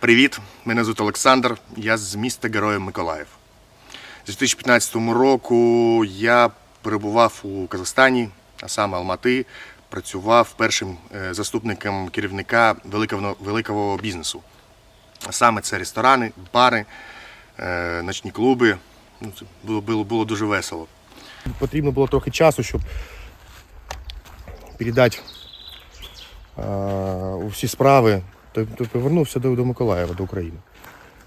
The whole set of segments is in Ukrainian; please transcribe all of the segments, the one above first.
Привіт, мене звуть Олександр. Я з міста Героїв Миколаїв. З 2015 року я перебував у Казахстані, а саме Алмати, працював першим е, заступником керівника великого, великого бізнесу. А саме це ресторани, бари, е, ночні клуби. Ну, було, було, було дуже весело. Потрібно було трохи часу, щоб передати е, усі справи, то, то повернувся до, до Миколаєва, до України.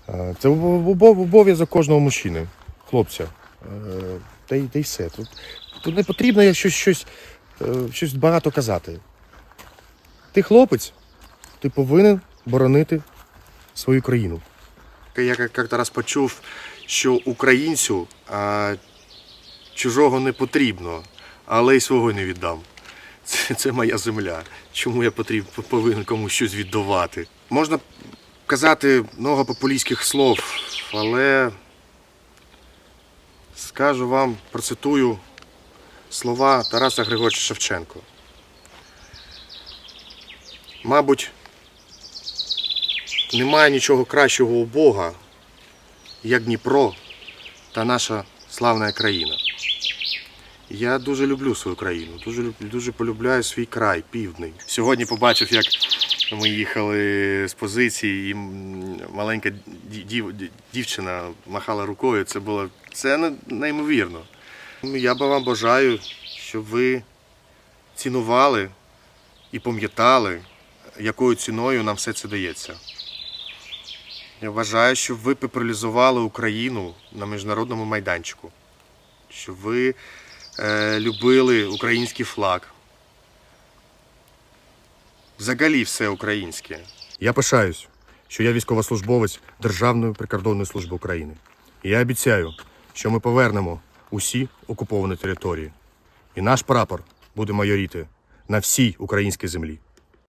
Е, Це обов- обов- обов'язок кожного мужчини, хлопця. Е, Та й, та й все. Тут, тут не потрібно щось, щось, е, щось багато казати. Ти хлопець, ти повинен боронити свою країну. Я як раз почув, що українцю а, чужого не потрібно, але й свого не віддам. Це, це моя земля. Чому я потріб, повинен комусь щось віддавати? Можна казати много популістських слов, але скажу вам, процитую слова Тараса Григоровича Шевченко. Мабуть, немає нічого кращого у Бога, як Дніпро та наша славна країна. Я дуже люблю свою країну, дуже дуже полюбляю свій край, півдний. Сьогодні побачив, як ми їхали з позиції, і маленька дів- дівчина махала рукою. Це було це неймовірно. Я би вам бажаю, щоб ви цінували і пам'ятали, якою ціною нам все це дається. Я вважаю, щоб ви популяризували Україну на міжнародному майданчику, щоб ви любили український флаг. Взагалі все українське. Я пишаюсь, що я військовослужбовець Державної прикордонної служби України. І я обіцяю, що ми повернемо усі окуповані території. І наш прапор буде майоріти на всій українській землі.